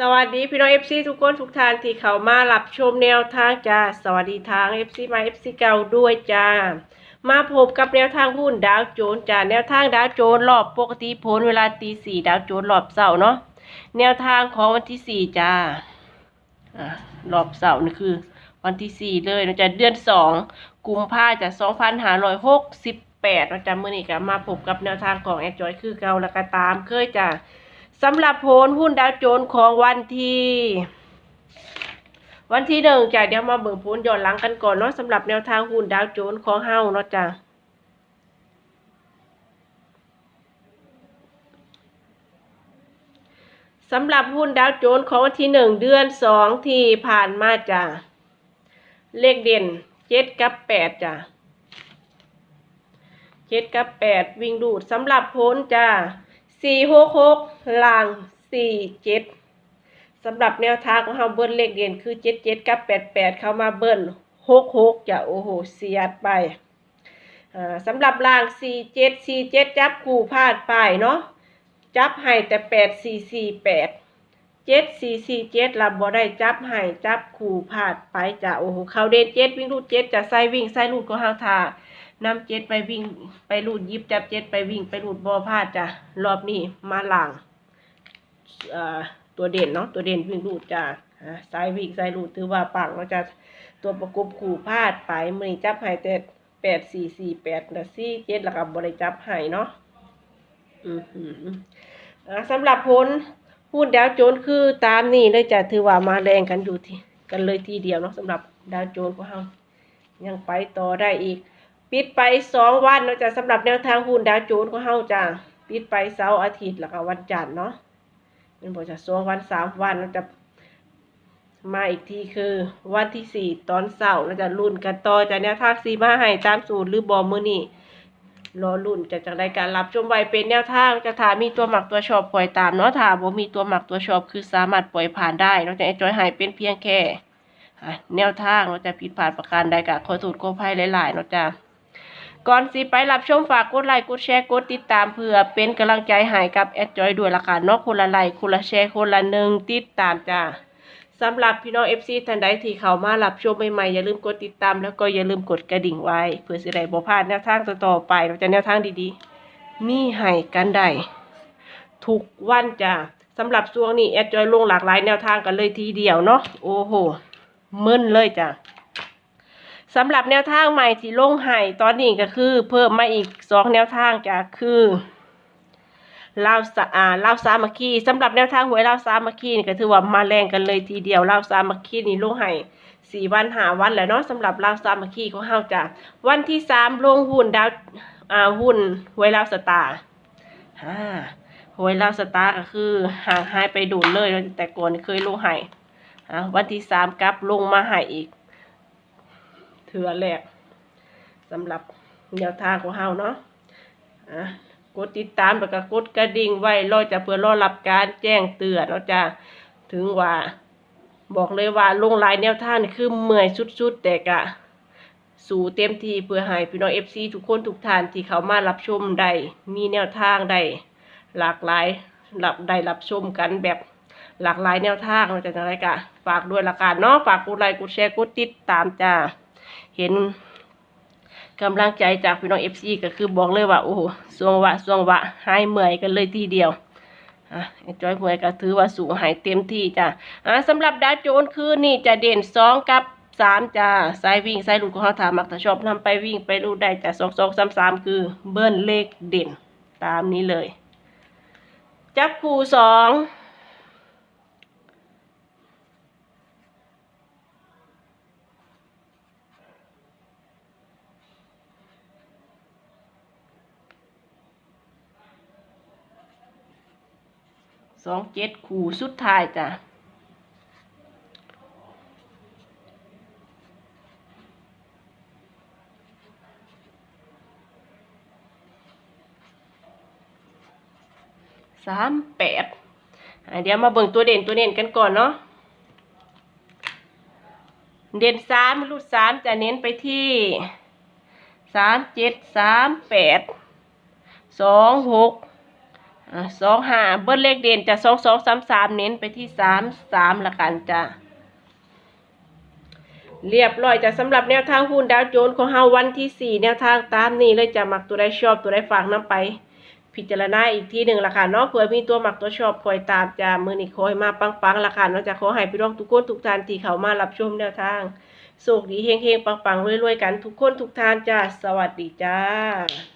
สวัสดีพี่น้องเอฟซีทุกคนทุกทานที่เขามารับชมแนวทางจ้าสวัสดีทางเอฟซีมาเอฟซีเก่าด้วยจ้ามาพบกับแนวทางหุ้นดาวโจนส์จ้าแนวทางดาวโจนส์รอบปกติผลเวลาตีสี่ดาวโจนส์รอบเสาร์เนาะแนวทางของวันที่สี่จ้าอ่ารอบเสาร์นี่คือ วันที่สี่เลยเราจะเดือนสองกุมภาจะสองพันห้าร้อยหกสิบแปดเราจะมื่อนี้ก็มาพบกับแนวทางของแอดจอยคือเก่าแล้วก็ตามเคยจ้า สำหรับโพลหุ้นดาวโจนส์ของวันที่ วันที่หนึ่งจ้ะเดี๋ยวมาเบิ่งโพลย้อนหลังกันก่อนเนาะสำหรับแนวทางหุ้นดาวโจนส์ของเฮาเนาะจ้ะสำหรับหุ้นดาวโจนส์ของวันที่หนึ่งเดือนสองที่ผ่านมาจ้ะเลขเด่นเจ็ดกับแปดจ้ะเจ็ดกับแปดวิ่งดูดสำหรับโพลจ้ะ สี่หกหกล่างสี่เจ็ดสำหรับแนวทางของเราเบิ้ลเลขเด่นคือเจ็ดเจ็ดกับแปดแปดเข้ามาเบิ้ลหกหกจะโอ้โหเสียดไปสำหรับล่างสี่เจ็ดสี่เจ็ดจับคู่พลาดไปเนาะ จับให้แต่แปดสี่สี่แปดเจ็ดสี่สี่เจ็ดเราบ่ได้จับให้จับคู่พลาดไปจะโอ้โหเขาเด่นเจ็ดวิ่งรูดเจ็ดจะใส่วิ่งใส่รูดก็ห้าทา นำเจ็ดไปวิ่งไปรูดยิบจับเจ็ดไปวิ่งไปรูดบอพลาดจ้ะรอบนี้มาหลังตัวเด่นเนาะตัวเด่นวิ่งรูดจ้ะสายวิ่งสายรูดถือว่าปังเราจะตัวประกบขู่พลาดไปมือจับให้แต่แปดสี่สี่แปดนะสี่เจ็ดแล้วก็บริจับให้เนาะสำหรับผลหุ้นดาวโจนส์คือตามนี้เลยจ้ะถือว่ามาแรงกันอยู่ที่กันเลยทีเดียวเนาะสำหรับดาวโจนส์ของเรายังไปต่อได้อีก ปิดไปสองวันเนาะจ้ะสำหรับแนวทางหุ้นดาวโจนส์ของเฮาจ้ะปิดไปเสาร์อาทิตย์แล้วก็วันจันทร์เนาะเป็นบอกจะสองวันสามวันเราจะมาอีกทีคือวันที่สี่ตอนเสาร์เราจะรุ่นกันต่อจากแนวทางสีมาให้ตามสูตรหรือบอมือนี่รอรุ่นจะจากรายการรับชมไว้เป็นแนวทางจะถามมีตัวหมักตัวชอบปล่อยตามเนาะถ้าบ่มีตัวหมักตัวชอบคือสามารถปล่อยผ่านได้เนอกจากไอ้จอยหายเป็นเพียงแค่แนวทางเราจะผิดพลาดประการใดก็ขอโทษขออภัยหลายๆเนาะจ้ะ ก่อนสิไปรับชมฝากกดไลค์กดแชร์กดติดตามเพื่อเป็นกำลังใจให้กับแอดจอยด้วยละกันเนาะคนละไลค์คนละแชร์คนละหนึ่งติดตามจ้าสำหรับพี่น้อง FC ท่านใดที่เข้ามารับชมใหม่ๆอย่าลืมกดติดตามแล้วก็อย่าลืมกดกระดิ่งไว้ เพื่อสิได้บ่พลาดแนวทางต่อๆไปเราจะแนวทางดีๆ มีให้กันได้ทุกวันจ้าสำหรับช่วงนี้แอดจอยลงหลากหลายแนวทางกันเลยทีเดียวเนาะโอ้โหมึนเลยจ้า สำหรับแนวทางใหม่ที่ลงให้ตอนนี้ก็คือ เพิ่มมาอีกสองแนวทางจะคือลาวสาลาวสามัคคีสำหรับแนวทางหวยลาวสามัคคีนี่ก็ถือว่ามาแรงกันเลยทีเดียวลาวสามัคคีนี่ลงให้สี่วันหาวันแล้วเนาะสำหรับลาวสามัคคีของเฮาจ้ะวันที่สามลงหุ้นดาวอ่าหุ้นหวยลาวสตาร์อ่าหวยลาวสตาร์ก็คือห่างหายไปดูเลยแต่ก่อนเคยลงให้วันที่สามกลับลงมาให้อีก เถือแรกสำหรับแนวทางของเฮาเนาะอะกดติดตามแล้วก็กดกระดิ่งไว้รอจะเพื่อรอรับการแจ้งเตือนเนาะจ้ะถึงว่า บอกเลยว่าลงลายแนวทางนี่คือเมื่อยสุดๆ แต่กะ สู่เต็มที่เพื่อให้พี่น้องเอฟซีทุกคนทุกท่านที่เขามารับชมได้มีแนวทางได้หลากหลายรับได้รับชมกันแบบหลากหลายแนวทางเราจะอะไรกะฝากด้วยละกันเนาะฝากกดไลค์กดแชร์กดติดตามจ้า เห็นกำลังใจจากพี่น้องเอฟซีก็คือบอกเลยว่าโอ้โหสวงวะสวงวะหายเมื่อยกันเลยทีเดียวอะไอ้จอยหวยก็ถือว่าสูงหายเต็มที่จ้ะอะสำหรับดาโจนคือนี่จะเด่นสองกับสามจ้าสายวิ่งสายหลุดของเขาถามมักถ้าชอบนำไปวิ่งไปรูดได้จ้ะสองสองสามสามคือเบิ้ลเลขเด่นตามนี้เลย จับคู่สอง สองเจ็ดคู่สุดท้ายจ้ะสามแปดเดี๋ยวมาเบิ่งตัวเด่นตัวเด่นกันก่อนเนาะ เด่นสามรูดสามจะเน้นไปที่สามเจ็ดสามแปดสองหก สองห้าเบิ้ลเลขเด่นจะสองสองสามสามเน้นไปที่สามสามละกันจ้ะเรียบร้อยจะสำหรับแนวทางหุ้นดาวโจนส์ของเฮาวันที่สี่แนวทางตามนี้เลยจะมักตัวใดชอบตัวใดฝากน้ำไป พิจารณาอีกทีหนึ่งละค่ะเนาะเผื่อมีตัวหมักตัวชอบคอยตามจะมือนี่คอยมาปังๆละค่ะเนาะจะขอให้พี่น้องทุกคนทุกท่านที่เขามารับชมแนวทางโชคดีเฮงๆปังๆรวยๆกันทุกคนทุกท่านจ้าสวัสดีจ้า